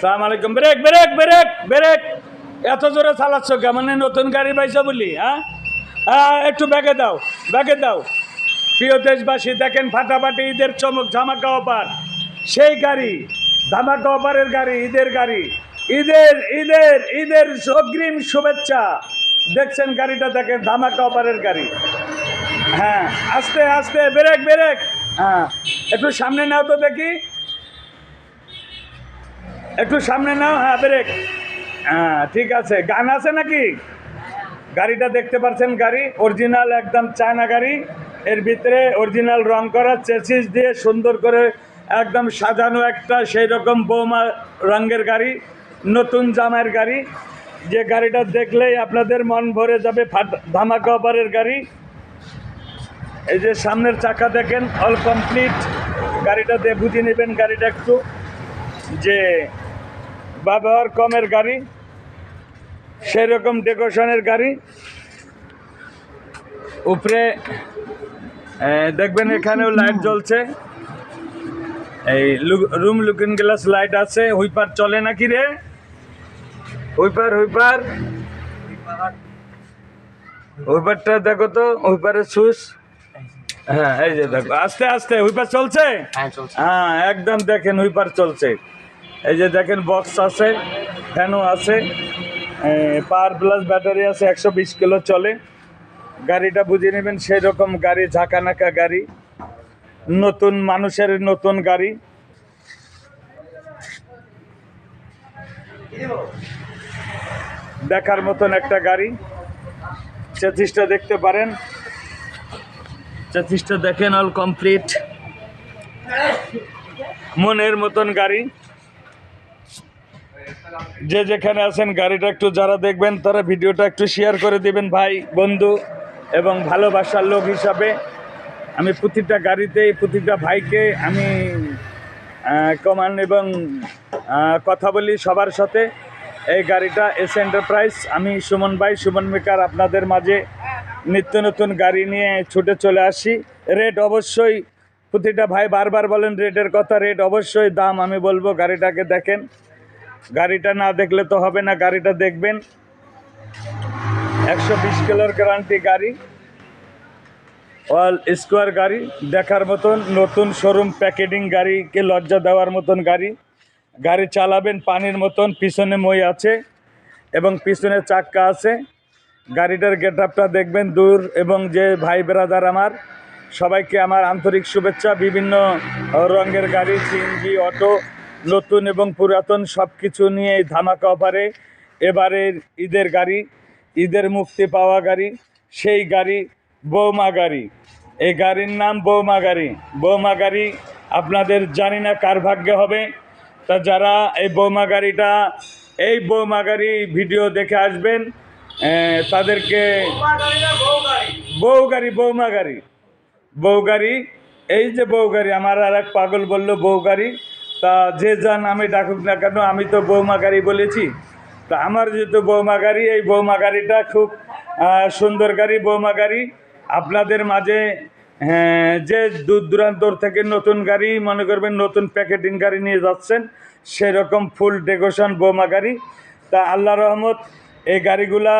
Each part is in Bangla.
সালাম আলাইকুম। Break break break break. এত জোরে চালাচ্ছ কেমন নতুন গাড়ি পাইছো বলি হ্যাঁ? হ্যাঁ একটু ব্যাগে দাও ব্যাগে দাও। প্রিয় দেশবাসী, দেখেন ফাটাফাটি ঈদের চমক ধামাকা অপার সেই গাড়ি, ধামাকা অপারের গাড়ি, ঈদের গাড়ি। ঈদের ঈদের ঈদের অগ্রিম শুভেচ্ছা। দেখছেন গাড়িটা, দেখেন ধামাকা অপারের গাড়ি। হ্যাঁ আস্তে আস্তে, ব্রেক ব্রেক। হ্যাঁ একটু সামনে নাও তো দেখি। একটু সামনে নাও হ্যাঁ ব্রেক। হ্যাঁ ঠিক আছে। গান আছে নাকি? গাড়িটা দেখতে পাচ্ছেন গাড়ি? অরিজিনাল একদম চায়না গাড়ি। এর ভিতরে অরিজিনাল রং করা চেসিস দিয়ে সুন্দর করে একদম সাজানো একটা সেই রকম বৌমা রঙের গাড়ি, নতুন জামার গাড়ি। যে গাড়িটা দেখলেই আপনাদের মন ভরে যাবে ধামাকা অপারের গাড়ি। এই যে সামনের চাকা দেখেন অল কমপ্লিট গাড়িটা দিয়ে বুঝে নেবেন গাড়িটা একটু। যে ব্যবহার কমের গাড়ি সেই রকম ডেকোরেশনের গাড়ি। উপরে দেখবেন এখানেও লাইট জ্বলছে। এই রুম লুকিং গ্লাস লাইট আছে হুইপার চলে নাকি রে? হুইপার হুইপার। হুইপারটা দেখো তো হুইপারের সুইচ। হ্যাঁ এই যে দেখো আস্তে আস্তে হুইপার হ্যাঁ চলছে। হ্যাঁ একদম দেখেন হুইপার চলছে। এই যে দেখেন বক্স আছে ফ্যানও আছে পাওয়ার প্লাস ব্যাটারি আছে, একশো বিশ কিলো চলে। গাড়িটা বুঝে নেবেন সেই রকম গাড়ি, ঝাঁকানাকা গাড়ি, নতুন মানুষের নতুন গাড়ি। দেখার মতন একটা গাড়ি চেতিসটা দেখতে পারেন। চেতিসটা দেখেন অল কমপ্লিট মনের মতন গাড়ি। যে যেখানে আছেন গাড়িটা একটু যারা দেখবেন, তারা ভিডিওটা একটু শেয়ার করে দিবেন ভাই, বন্ধু এবং ভালোবাসার লোক হিসাবে। আমি প্রতিটা গাড়িতেই প্রতিটা ভাইকে আমি কমান এবং কথা বলি সবার সাথে। এই গাড়িটা এস এন্টারপ্রাইজ আমি সুমন ভাই, সুমন মেকার আপনাদের মাঝে নিত্য নতুন গাড়ি নিয়ে ছুটে চলে আসি। রেট অবশ্যই, প্রতিটা ভাই বারবার বলেন রেটের কথা রেট অবশ্যই, দাম আমি বলব, গাড়িটাকে দেখেন। গাড়িটা না দেখলে তো হবে না, গাড়িটা দেখবেন। একশো বিশ কিলোর গ্যারান্টি গাড়ি। অল স্কোয়ার গাড়ি, দেখার মতন নতুন শোরুম প্যাকেটিং গাড়িকে লজ্জা দেওয়ার মতন গাড়ি। গাড়ি চালাবেন, পানির মতন, পিছনে মই আছে এবং পিছনে চাক্কা আছে। গাড়িটার গেট আপটা দেখবেন দূর এবং যে ভাই ব্রাদার আমার, সবাইকে আমার আন্তরিক শুভেচ্ছা। বিভিন্ন রঙের গাড়ি সিএনজি অটো নতুন এবং পুরাতন সব কিছু নিয়ে ধামাকা অফারে এবারের ঈদের গাড়ি, ঈদের মুক্তি পাওয়া গাড়ি, সেই গাড়ি বৌমা গাড়ি। এই গাড়ির নাম বৌমা গাড়ি। বৌমা গাড়ি আপনাদের জানি না কার ভাগ্যে হবে। তা যারা এই বৌমা গাড়িটা, এই বৌমা গাড়ি ভিডিও দেখে আসবেন তাদেরকে বউ গাড়ি, বৌমা গাড়ি। বউ গাড়ি, এই যে বউ গাড়ি, আমার আর এক পাগল বলল বউ গাড়ি। তা যে যান আমি ডাকুক না কেন আমি তো বৌমা গাড়ি বলেছি। তা আমার যেহেতু বৌমা গাড়ি এই বৌমা গাড়িটা খুব সুন্দর গাড়ি বৌমা গাড়ি আপনাদের মাঝে হ্যাঁ, যে দূর দূরান্তর থেকে নতুন গাড়ি মনে করবেন নতুন প্যাকেটিং গাড়ি নিয়ে যাচ্ছেন সেরকম ফুল ডেকোরেশন বৌমা গাড়ি তা আল্লাহ রহমত এই গাড়িগুলা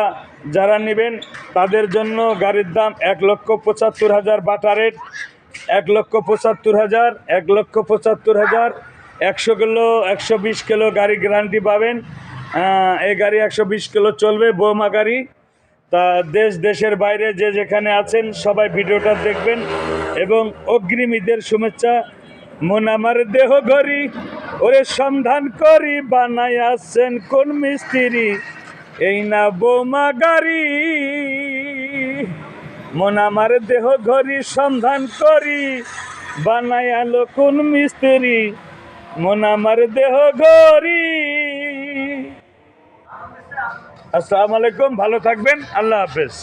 যারা নেবেন তাদের জন্য গাড়ির দাম এক লক্ষ পঁচাত্তর হাজার বাটা রেট এক লক্ষ পঁচাত্তর হাজার এক লক্ষ পঁচাত্তর হাজার একশো কিলো, একশো বিশ কিলো গাড়ি গ্যারান্টি পাবেন। এই গাড়ি একশো বিশ কিলো চলবে, বৌমা গাড়ি। তা দেশ, দেশের বাইরে যে যেখানে আছেন, সবাই ভিডিওটা দেখবেন। এবং অগ্রিম ঈদের শুভেচ্ছা। মন আমার দেহ গড়ি, ওরে সন্ধান করি, বানাই আসছেন কোন মিস্ত্রি? এই না বৌমা গাড়ি। মন আমার দেহ ঘড়ি সন্ধান করি, বানাই আলো কোন মিস্ত্রি? মন আমার দেহ গরি আসসালামু আলাইকুম ভালো থাকবেন আল্লাহ হাফেজ।